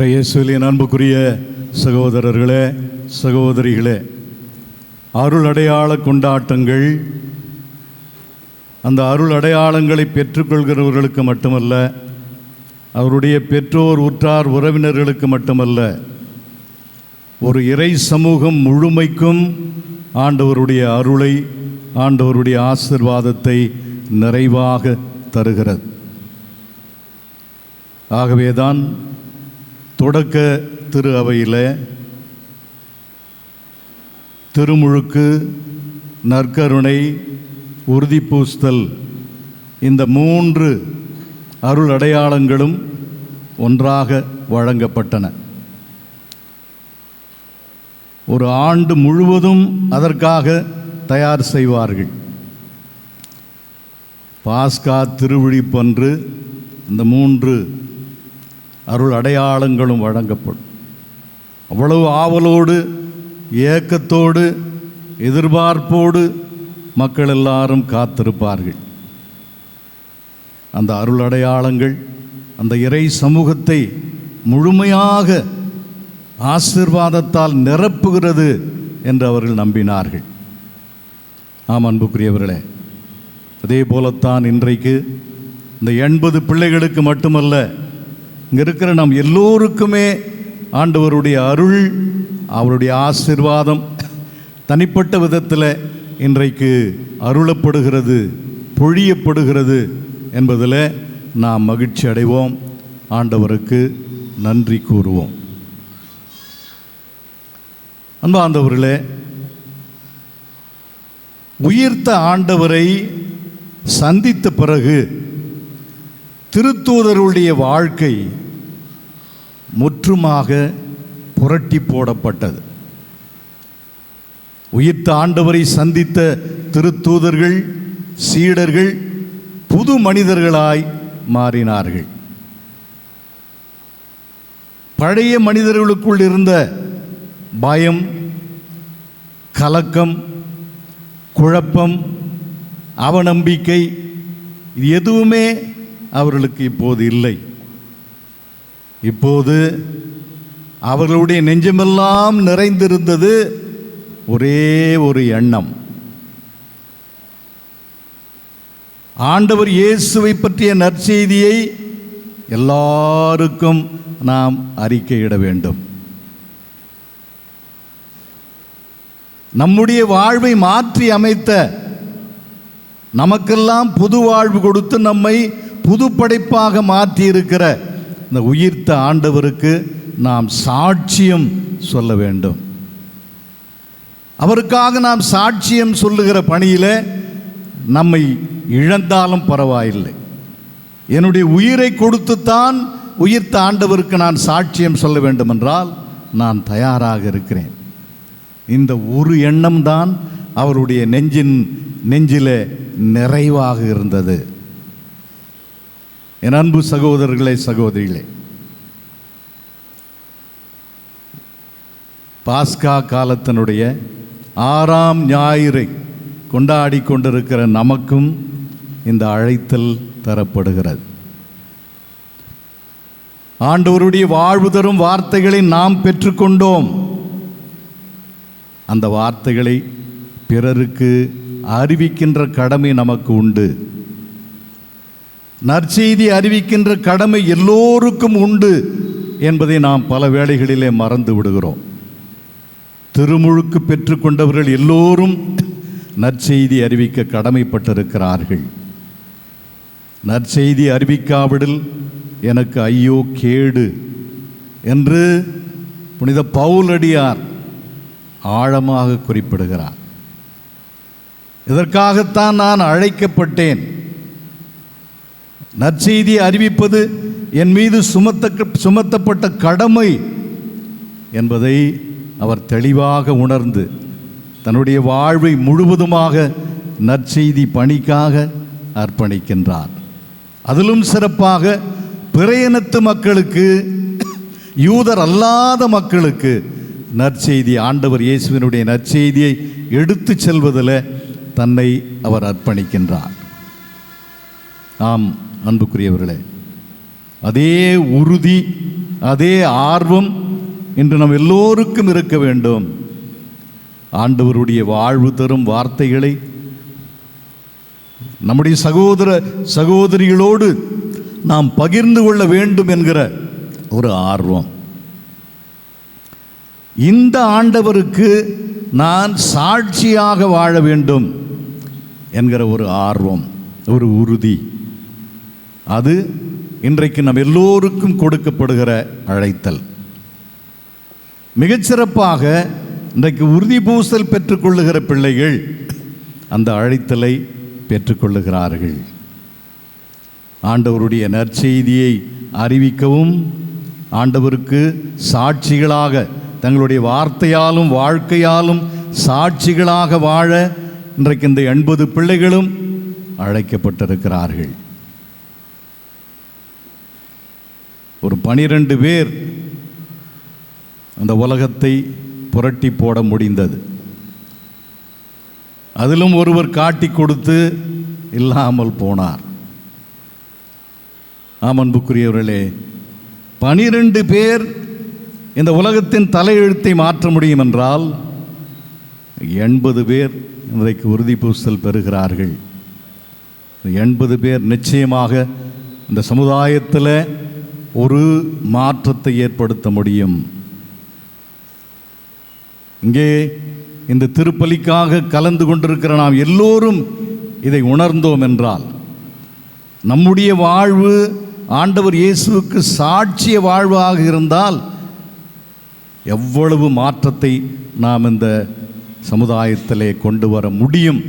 இயேசுவின் அன்புக்குரிய சகோதரர்களே சகோதரிகளே அருள் அடையாள கொண்டாட்டங்கள் அந்த அருள் அடையாளங்களை பெற்றுக்கொள்கிறவர்களுக்கு மட்டுமல்ல அவருடைய பெற்றோர் உற்றார் உறவினர்களுக்கு மட்டுமல்ல ஒரு இறை சமூகம் முழுமைக்கும் ஆண்டவருடைய அருளை ஆண்டவருடைய ஆசிர்வாதத்தை நிறைவாக தருகிறது. ஆகவேதான் தொடக்க திரு அவையில் திருமுழுக்கு நற்கருணை உறுதிப்பூஸ்தல் இந்த மூன்று அருள் அடையாளங்களும் ஒன்றாக வழங்கப்பட்டன. ஒரு ஆண்டு முழுவதும் அதற்காக தயார் செய்வார்கள். பாஸ்கா திருவிழிப்பன்று இந்த மூன்று அருள் அடையாளங்களும் வழங்கப்படும். அவ்வளவு ஆவலோடு ஏக்கத்தோடு எதிர்பார்ப்போடு மக்கள் எல்லாரும் காத்திருப்பார்கள். அந்த அருள் அடையாளங்கள் அந்த இறை சமூகத்தை முழுமையாக ஆசிர்வாதத்தால் நிரப்புகிறது என்று அவர்கள் நம்பினார்கள். ஆம் அன்புக்குரியவர்களே அதே போலத்தான் இன்றைக்கு இந்த எண்பது பிள்ளைகளுக்கு மட்டுமல்ல இங்கே இருக்கிற நம் எல்லோருக்குமே ஆண்டவருடைய அருள் அவருடைய ஆசிர்வாதம் தனிப்பட்ட விதத்தில் இன்றைக்கு அருளப்படுகிறது பொழியப்படுகிறது என்பதில் நாம் மகிழ்ச்சி அடைவோம். ஆண்டவருக்கு நன்றி கூறுவோம். அன்பாண்டவர்களே உயிர்த்த ஆண்டவரை சந்தித்த பிறகு திருத்தூதருடைய வாழ்க்கை முற்றுமாக புரட்டி போடப்பட்டது. உயிர்த்த ஆண்டவரை சந்தித்த திருத்தூதர்கள் சீடர்கள் புது மனிதர்களாய் மாறினார்கள். பழைய மனிதர்களுக்குள் இருந்த பயம் கலக்கம் குழப்பம் அவநம்பிக்கை இது எதுவுமே அவர்களுக்கு இப்போது இல்லை. இப்போது அவர்களுடைய நெஞ்சமெல்லாம் நிறைந்திருந்தது ஒரே ஒரு எண்ணம். ஆண்டவர் இயேசுவை பற்றிய நற்செய்தியை எல்லாருக்கும் நாம் அறிக்கையிட வேண்டும். நம்முடைய வாழ்வை மாற்றி அமைத்த நமக்கெல்லாம் புது வாழ்வு கொடுத்து நம்மை புது படைப்பாக மாற்றி இருக்கிற இந்த உயிர்த்த ஆண்டவருக்கு நாம் சாட்சியம் சொல்ல வேண்டும். அவருக்காக நாம் சாட்சியம் சொல்லுகிற பணியில் நம்மை இழந்தாலும் பரவாயில்லை. என்னுடைய உயிரை கொடுத்துத்தான் உயிர்த்த ஆண்டவருக்கு நான் சாட்சியம் சொல்ல வேண்டும் என்றால் நான் தயாராக இருக்கிறேன். இந்த ஒரு எண்ணம்தான் அவருடைய நெஞ்சின் நெஞ்சிலே நிறைவாக இருந்தது. என் அன்பு சகோதரர்களே சகோதரிகளே. பாஸ்கா காலத்தினுடைய ஆறாம் ஞாயிறை கொண்டாடி கொண்டிருக்கிற நமக்கும் இந்த அழைத்தல் தரப்படுகிறது. ஆண்டவருடைய வாழ்வு தரும் வார்த்தைகளை நாம் பெற்றுக்கொண்டோம் அந்த வார்த்தைகளை பிறருக்கு அறிவிக்கின்ற கடமை நமக்கு உண்டு. நற்செய்தி அறிவிக்கின்ற கடமை எல்லோருக்கும் உண்டு என்பதை நாம் பல வேளைகளிலே மறந்து விடுகிறோம். திருமுழுக்கு பெற்றுக்கொண்டவர்கள் எல்லோரும் நற்செய்தி அறிவிக்க கடமைப்பட்டிருக்கிறார்கள். நற்செய்தி அறிவிக்காவிடில் எனக்கு ஐயோ கேடு என்று புனித பவுலடியார் ஆழமாக குறிப்பிடுகிறார். இதற்காகத்தான் நான் அழைக்கப்பட்டேன். நற்செய்தியை அறிவிப்பது என் மீது சுமத்த சுமத்தப்பட்ட கடமை என்பதை அவர் தெளிவாக உணர்ந்து தன்னுடைய வாழ்வை முழுவதுமாக நற்செய்தி பணிக்காக அர்ப்பணிக்கின்றார். அதிலும் சிறப்பாக பிறையனத்து மக்களுக்கு யூதர் அல்லாத மக்களுக்கு நற்செய்தி ஆண்டவர் இயேசுவினுடைய நற்செய்தியை எடுத்து செல்வதில் தன்னை அவர் அர்ப்பணிக்கின்றார். ஆம் அன்புக்குரியவர்களே அதே உறுதி அதே ஆர்வம் இன்று நம் எல்லோருக்கும் இருக்க வேண்டும். ஆண்டவருடைய வாழ்வு தரும் வார்த்தைகளை நம்முடைய சகோதர சகோதரிகளோடு நாம் பகிர்ந்து கொள்ள வேண்டும் என்கிற ஒரு ஆர்வம். இந்த ஆண்டவருக்கு நான் சாட்சியாக வாழ வேண்டும் என்கிற ஒரு ஆர்வம் ஒரு உறுதி. அது இன்றைக்கு நம் எல்லோருக்கும் கொடுக்கப்படுகிற அழைத்தல். மிகச்சிறப்பாக இன்றைக்கு உறுதி பூசல் பெற்றுக்கொள்ளுகிற பிள்ளைகள் அந்த அழைத்தலை பெற்றுக்கொள்ளுகிறார்கள். ஆண்டவருடைய நற்செய்தியை அறிவிக்கவும் ஆண்டவருக்கு சாட்சிகளாக தங்களுடைய வார்த்தையாலும் வாழ்க்கையாலும் சாட்சிகளாக வாழ இன்றைக்கு இந்த எண்பது பிள்ளைகளும் அழைக்கப்பட்டிருக்கிறார்கள். ஒரு பனிரெண்டு பேர் அந்த உலகத்தை புரட்டி போட முடிந்தது. அதிலும் ஒருவர் காட்டி கொடுத்து இல்லாமல் போனார். ஆமன்புக்குரியவர்களே பனிரெண்டு பேர் இந்த உலகத்தின் தலையெழுத்தை மாற்ற முடியும் என்றால் எண்பது பேர் இன்றைக்கு உறுதி பூசல் பெறுகிறார்கள். எண்பது பேர் நிச்சயமாக இந்த சமுதாயத்தில் ஒரு மாற்றத்தை ஏற்படுத்த முடியும். இங்கே இந்த திருப்பலிக்காக கலந்து கொண்டிருக்கிற நாம் எல்லோரும் இதை உணர்ந்தோம் என்றால் நம்முடைய வாழ்வு ஆண்டவர் இயேசுவுக்கு சாட்சிய வாழ்வாக இருந்தால் எவ்வளவு மாற்றத்தை நாம் இந்த சமுதாயத்திலே கொண்டு வர முடியும்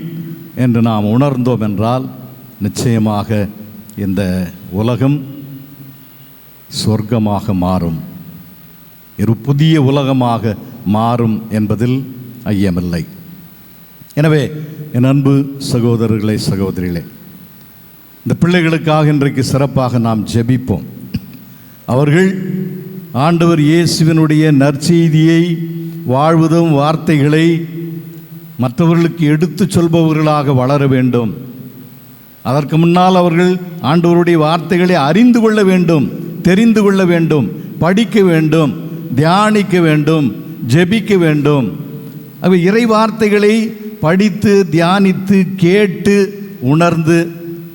என்று நாம் உணர்ந்தோம் என்றால் நிச்சயமாக இந்த உலகம் சொர்க்கமாக மாறும். ஒரு புதிய உலகமாக மாறும் என்பதில் ஐயமில்லை. எனவே என் அன்பு சகோதரர்களே சகோதரிகளே இந்த பிள்ளைகளுக்காக இன்றைக்கு சிறப்பாக நாம் ஜெபிப்போம். அவர்கள் ஆண்டவர் இயேசுவினுடைய நற்செய்தியை வாழ்வதும் வார்த்தைகளை மற்றவர்களுக்கு எடுத்துச் சொல்பவர்களாக வளர வேண்டும். அதற்கு முன்னால் அவர்கள் ஆண்டவருடைய வார்த்தைகளை அறிந்து கொள்ள வேண்டும். தெரிந்து கொள்ள வேண்டும் படிக்க வேண்டும் தியானிக்க வேண்டும் ஜெபிக்க வேண்டும். அவை இறை வார்த்தைகளை படித்து தியானித்து கேட்டு உணர்ந்து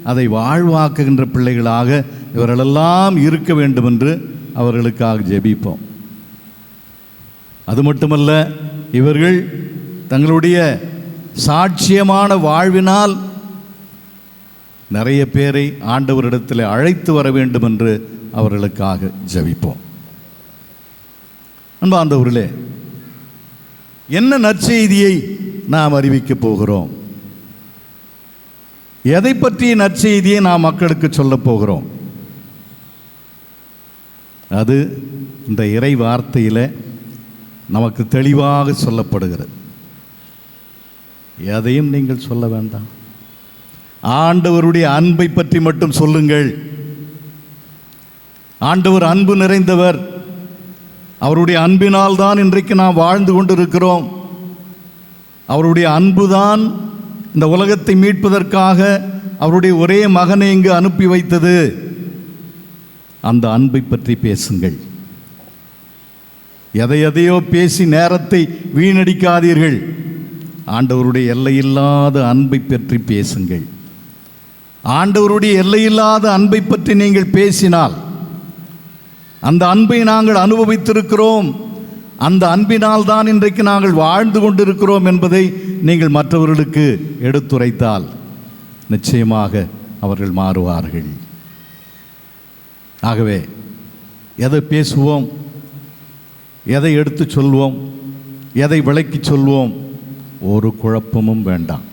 அதை வாழ்வாக்குகின்ற பிள்ளைகளாக இவர்களெல்லாம் இருக்க வேண்டும் என்று அவர்களுக்காக ஜெபிப்போம். அது மட்டுமல்ல இவர்கள் தங்களுடைய சாட்சியமான வாழ்வினால் நிறைய பேரை ஆண்டவரிடத்தில் அழைத்து வர வேண்டும் என்று அவர்களுக்காக ஜெபிப்போம். அன்பாண்டவர்களே என்ன நற்செய்தியை நாம் அறிவிக்கப் போகிறோம்? எதை பற்றிய நற்செய்தியை நாம் மக்களுக்கு சொல்லப் போகிறோம்? அது இந்த இறை வார்த்தையில் நமக்கு தெளிவாக சொல்லப்படுகிறது. எதையும் நீங்கள் சொல்ல வேண்டாம். ஆண்டவருடைய அன்பை பற்றி மட்டும் சொல்லுங்கள். ஆண்டவர் அன்பு நிறைந்தவர். அவருடைய அன்பினால் தான் இன்றைக்கு நாம் வாழ்ந்து கொண்டிருக்கிறோம். அவருடைய அன்பு தான் இந்த உலகத்தை மீட்பதற்காக அவருடைய ஒரே மகனை இங்கு அனுப்பி வைத்தது. அந்த அன்பை பற்றி பேசுங்கள். எதை எதையோ பேசி நேரத்தை வீணடிக்காதீர்கள். ஆண்டவருடைய எல்லையில்லாத அன்பை பற்றி பேசுங்கள். ஆண்டவருடைய எல்லையில்லாத அன்பை பற்றி நீங்கள் பேசினால் அந்த அன்பை நாங்கள் அனுபவித்திருக்கிறோம். அந்த அன்பினால் தான் இன்றைக்கு நாங்கள் வாழ்ந்து கொண்டிருக்கிறோம் என்பதை நீங்கள் மற்றவர்களுக்கு எடுத்துரைத்தால் நிச்சயமாக அவர்கள் மாறுவார்கள். ஆகவே எதை பேசுவோம் எதை எடுத்து சொல்வோம் எதை விளக்கி சொல்வோம் ஒரு குழப்பமும் வேண்டாம்.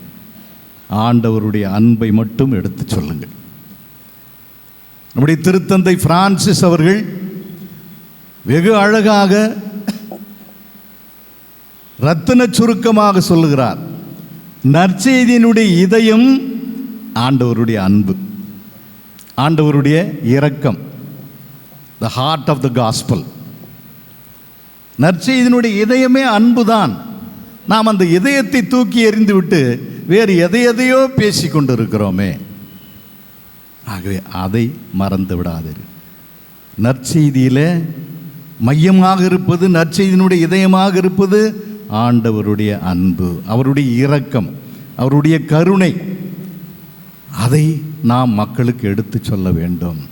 ஆண்டவருடைய அன்பை மட்டும் எடுத்து சொல்லுங்கள். நம்முடைய திருத்தந்தை பிரான்சிஸ் அவர்கள் வெகு அழகாக ரத்தின சுருக்கமாக சொல்லுகிறார். நற்செய்தியினுடைய இதயம் ஆண்டவருடைய அன்பு. ஆண்டவருடைய இரக்கம். The heart of the gospel நற்செய்தியினுடைய இதயமே அன்புதான். நாம் அந்த இதயத்தை தூக்கி எறிந்துவிட்டு வேறு எதை எதையோ பேசி கொண்டிருக்கிறோமே. ஆகவே அதை மறந்து விடாதீர். நற்செய்தியில் மையமாக இருப்பது நற்செய்தியினுடைய இதயமாக இருப்பது ஆண்டவருடைய அன்பு அவருடைய இரக்கம் அவருடைய கருணை. அதை நாம் மக்களுக்கு எடுத்து சொல்ல வேண்டும்.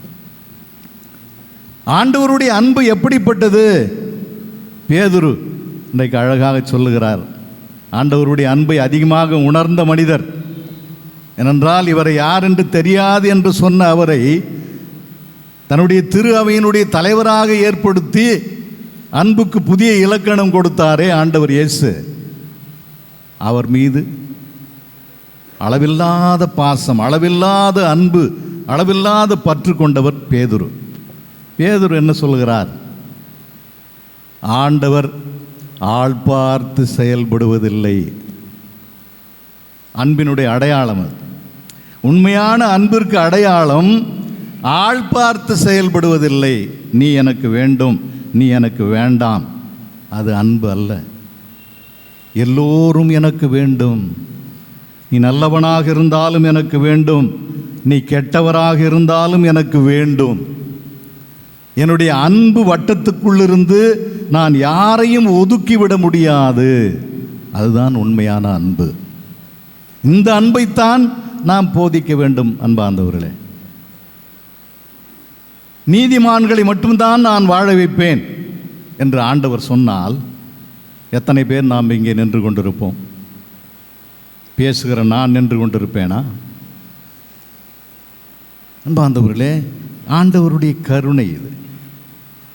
ஆண்டவருடைய அன்பு எப்படிப்பட்டது? பேதுரு இன்றைக்கு அழகாக சொல்லுகிறார். ஆண்டவருடைய அன்பை அதிகமாக உணர்ந்த மனிதர். ஏனென்றால் இவரை யார் என்று தெரியாது என்று சொன்ன அவரை தன்னுடைய திரு அவையினுடைய தலைவராக ஏற்படுத்தி அன்புக்கு புதிய இலக்கணம் கொடுத்தாரே ஆண்டவர் இயேசு. அவர் மீது அளவில்லாத பாசம் அளவில்லாத அன்பு அளவில்லாத பற்று கொண்டவர் பேதுரு. பேதுரு என்ன சொல்கிறார்? ஆண்டவர் ஆள் பார்த்து செயல்படுவதில்லை. அன்பினுடைய அடையாளம் அது. உண்மையான அன்பிற்கு அடையாளம் ஆள் பார்த்து செயல்படுவதில்லை. நீ எனக்கு வேண்டும் நீ எனக்கு வேண்டாம். அது அன்பு அல்ல. எல்லோரும் எனக்கு வேண்டும். நீ நல்லவனாக இருந்தாலும் எனக்கு வேண்டும். நீ கெட்டவராக இருந்தாலும் எனக்கு வேண்டும். என்னுடைய அன்பு வட்டத்துக்குள்ளிருந்து நான் யாரையும் ஒதுக்கிவிட முடியாது. அதுதான் உண்மையான அன்பு. இந்த அன்பைத்தான் நாம் போதிக்க வேண்டும் அன்பார்ந்தவர்களே. நீதிமான்களை மட்டும்தான் நான் வாழ வைப்பேன் என்று ஆண்டவர் சொன்னால் எத்தனை பேர் நாம் இங்கே நின்று கொண்டிருப்போம்? பேசுகிற நான் நின்று கொண்டிருப்பேனா? அன்பார்ந்தவர்களே ஆண்டவருடைய கருணை இது.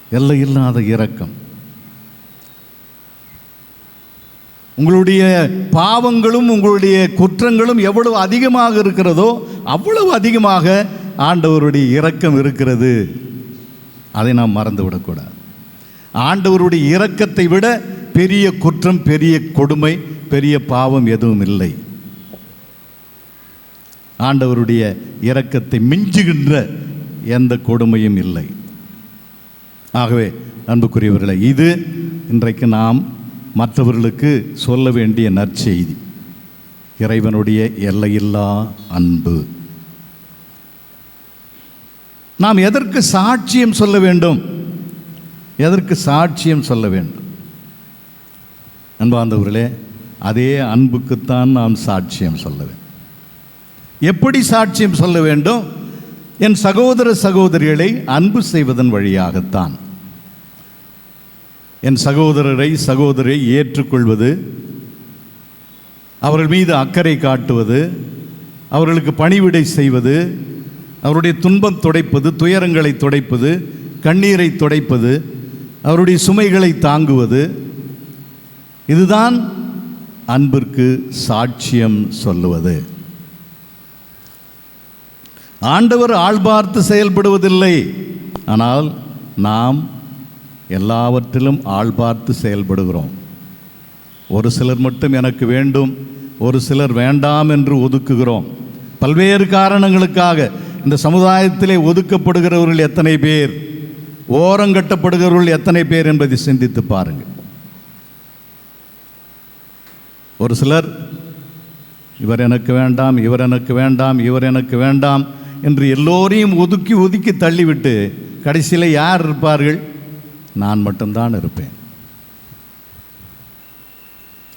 எல்லையில்லாத இரக்கம். உங்களுடைய பாவங்களும் உங்களுடைய குற்றங்களும் எவ்வளவு அதிகமாக இருக்கிறதோ அவ்வளவு அதிகமாக ஆண்டவருடைய இரக்கம் இருக்கிறது. அதை நாம் மறந்து விடக்கூடாது. ஆண்டவருடைய இரக்கத்தை விட பெரிய குற்றம் பெரிய கொடுமை பெரிய பாவம் எதுவும் இல்லை. ஆண்டவருடைய இரக்கத்தை மிஞ்சுகின்ற எந்த கொடுமையும் இல்லை. ஆகவே அன்புக்குரியவர்களை இது இன்றைக்கு நாம் மற்றவர்களுக்கு சொல்ல வேண்டிய நற்செய்தி. இறைவனுடைய எல்லையில்லா அன்பு. நாம் எதற்கு சாட்சியம் சொல்ல வேண்டும்? எதற்கு சாட்சியம் சொல்ல வேண்டும்? அன்பாந்தவர்களே அதே அன்புக்குத்தான் நாம் சாட்சியம் சொல்ல வேண்டும். எப்படி சாட்சியம் சொல்ல வேண்டும்? என் சகோதர சகோதரிகளை அன்பு செய்வதன் வழியாகத்தான். என் சகோதரரை சகோதரை ஏற்றுக்கொள்வது அவர்கள் மீது அக்கறை காட்டுவது அவர்களுக்கு பணிவிடை செய்வது அவருடைய துன்பம் துடைப்பது துயரங்களை துடைப்பது கண்ணீரை துடைப்பது அவருடைய சுமைகளை தாங்குவது இதுதான் அன்பிற்கு சாட்சியம் சொல்லுவது. ஆண்டவர் ஆள் பார்த்து செயல்படுவதில்லை. ஆனால் நாம் எல்லாவற்றிலும் ஆள் பார்த்து செயல்படுகிறோம். ஒரு சிலர் மட்டும் எனக்கு வேண்டும் ஒரு சிலர் வேண்டாம் என்று ஒதுக்குகிறோம். பல்வேறு காரணங்களுக்காக இந்த சமுதாயத்திலே ஒதுக்கப்படுகிறவர்கள் எத்தனை பேர் ஓரங்கட்டப்படுகிறவர்கள் எத்தனை பேர் என்பதை சிந்தித்து பாருங்கள். ஒரு சிலர் இவர் எனக்கு வேண்டாம் இவர் எனக்கு வேண்டாம் இவர் எனக்கு வேண்டாம் என்று எல்லோரையும் ஒதுக்கி ஒதுக்கி தள்ளிவிட்டு கடைசியில் யார் இருப்பார்கள்? நான் மட்டும்தான் இருப்பேன்.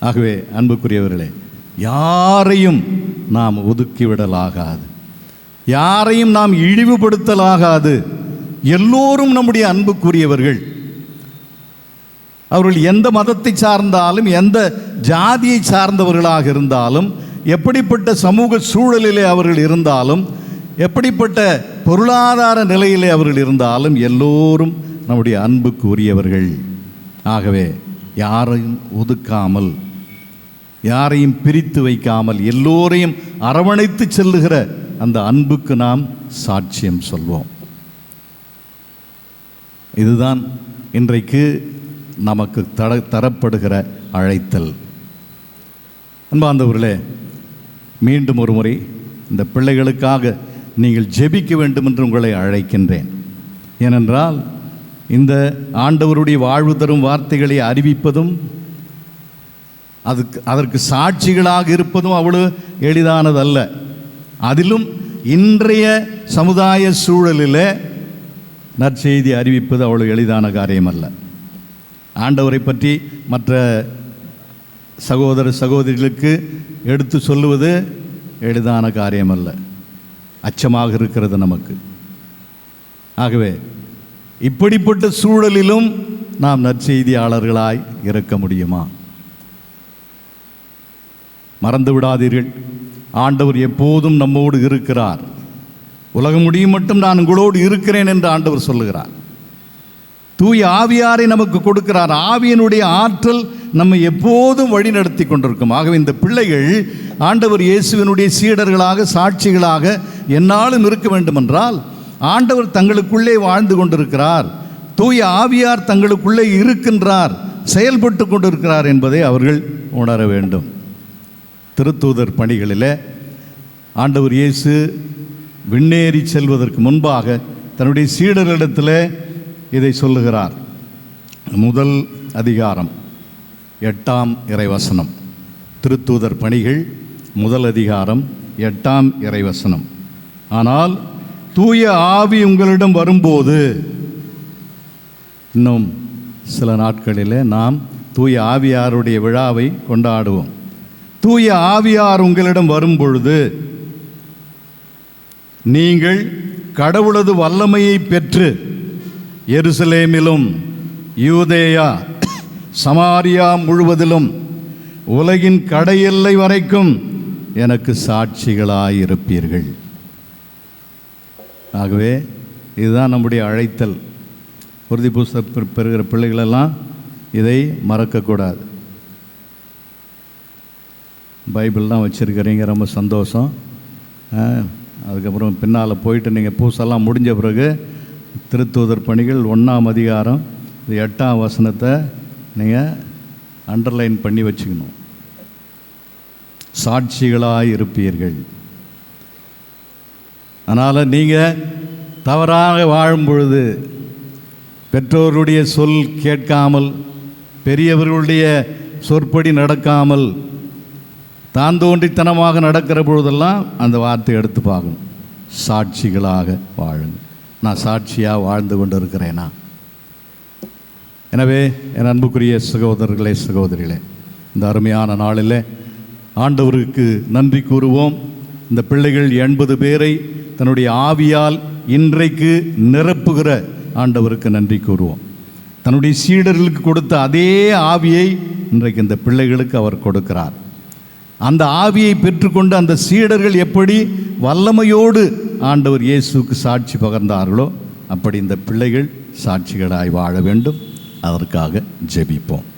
ஆகவே அன்புக்குரியவர்களே யாரையும் நாம் ஒதுக்கிவிடலாகாது. யாரையும் நாம் இழிவுபடுத்தலாகாது. எல்லோரும் நம்முடைய அன்புக்குரியவர்கள். அவர்கள் எந்த மதத்தை சார்ந்தாலும் எந்த ஜாதியை சார்ந்தவர்களாக இருந்தாலும் எப்படிப்பட்ட சமூக சூழலிலே அவர்கள் இருந்தாலும் எப்படிப்பட்ட பொருளாதார நிலையிலே அவர்கள் இருந்தாலும் எல்லோரும் நம்முடைய அன்புக்கு உரியவர்கள் ஆகவே யாரையும் ஒதுக்காமல் யாரையும் பிரித்து வைக்காமல் எல்லோரையும் அரவணைத்து செல்லுகிற அந்த அன்புக்கு நாம் சாட்சியம் சொல்வோம். இதுதான் இன்றைக்கு நமக்கு தர தரப்படுகிற அழைத்தல். அன்பாந்தவர்களே மீண்டும் ஒரு முறை இந்த பிள்ளைகளுக்காக நீங்கள் ஜெபிக்க வேண்டும் என்று உங்களை அழைக்கின்றேன். ஏனென்றால் இந்த ஆண்டவருடைய வாழ்வு தரும் வார்த்தைகளை அறிவிப்பதும் அதுக்கு அதற்கு சாட்சிகளாக இருப்பதும் அவ்வளோ எளிதானதல்ல. அதிலும் இன்றைய சமுதாய சூழலில் நற்செய்தி அறிவிப்பது அவ்வளோ எளிதான காரியம் அல்ல ஆண்டவரை பற்றி மற்ற சகோதர சகோதரிகளுக்கு எடுத்து சொல்லுவது எளிதான காரியமல்ல. அச்சமாக இருக்கிறது நமக்கு. ஆகவே இப்படிப்பட்ட சூழலிலும் நாம் நற்செய்தியாளர்களாய் இருக்க முடியுமா? மறந்து விடாதீர்கள் ஆண்டவர் எப்போதும் நம்மோடு இருக்கிறார். உலகம் முடியும் மட்டும் நான் உங்களோடு இருக்கிறேன் என்று ஆண்டவர் சொல்லுகிறார். தூய ஆவியாரை நமக்கு கொடுக்கிறார். ஆவியனுடைய ஆற்றல் நம்மை எப்போதும் வழி நடத்தி கொண்டிருக்கும். ஆகவே இந்த பிள்ளைகள் ஆண்டவர் இயேசுவினுடைய சீடர்களாக சாட்சிகளாக என்னாலும் இருக்க வேண்டுமென்றால் ஆண்டவர் தங்களுக்குள்ளே வாழ்ந்து கொண்டிருக்கிறார். தூய ஆவியார் தங்களுக்குள்ளே இருக்கின்றார். செயல்பட்டு கொண்டிருக்கிறார் என்பதை அவர்கள் உணர வேண்டும். திருத்தூதர் பணிகளில் ஆண்டவர் இயேசு விண்ணேறி செல்வதற்கு முன்பாக தன்னுடைய சீடர்களிடத்தில் இதை சொல்லுகிறார். முதல் அதிகாரம் எட்டாம் இறைவசனம். திருத்தூதர் பணிகள் முதல் அதிகாரம் எட்டாம் இறைவசனம். ஆனால் தூய ஆவி உங்களிடம் வரும்போது இன்னும் சில நாட்களில் நாம் தூய ஆவியாருடைய விழாவை கொண்டாடுவோம். தூய ஆவியார் உங்களிடம் வரும்பொழுது நீங்கள் கடவுளது வல்லமையை பெற்று எருசலேமிலும் யூதேயா சமாரியா முழுவதிலும் உலகின் கடையெல்லை வரைக்கும் எனக்கு சாட்சிகளாயிருப்பீர்கள். ஆகவே இதுதான் நம்முடைய அழைத்தல். உறுதி புஸ்தகம் பெறுகிற பிள்ளைகளெல்லாம் இதை மறக்கக்கூடாது. பைபிள்லாம் வச்சுருக்கிறீங்க ரொம்ப சந்தோஷம். அதுக்கப்புறம் பின்னால் போயிட்டு நீங்கள் பூசெல்லாம் முடிஞ்ச பிறகு திருத்தூதர் பணிகள் ஒன்றாம் அதிகாரம் இது எட்டாம் வசனத்தை நீங்கள் அண்டர்லைன் பண்ணி வச்சுக்கணும். சாட்சிகளாக இருப்பீர்கள். அதனால் நீங்கள் தவறாக வாழும் பொழுது பெற்றோருடைய சொல் கேட்காமல் பெரியவர்களுடைய சொற்படி நடக்காமல் தான் தோன்றித்தனமாக நடக்கிற பொழுதெல்லாம் அந்த வார்த்தை எடுத்து பார்க்கணும். சாட்சிகளாக வாழுங்க நான் சாட்சியாக வாழ்ந்து கொண்டு இருக்கிறேனா எனவே என் அன்புக்குரிய சகோதரர்களே சகோதரிகளே இந்த அருமையான நாளில் ஆண்டவருக்கு நன்றி கூறுவோம். இந்த பிள்ளைகள் எண்பது பேரை தன்னுடைய ஆவியால் இன்றைக்கு நிரப்புகிற ஆண்டவருக்கு நன்றி கூறுவோம். தன்னுடைய சீடர்களுக்கு கொடுத்த அதே ஆவியை இன்றைக்கு இந்த பிள்ளைகளுக்கு அவர் கொடுக்கிறார். அந்த ஆவியை பெற்றுக்கொண்டு அந்த சீடர்கள் எப்படி வல்லமையோடு ஆண்டவர் இயேசுக்கு சாட்சி பகர்ந்தார்களோ அப்படி இந்த பிள்ளைகள் சாட்சிகளாய் வாழ வேண்டும். அதற்காக ஜெபிப்போம்.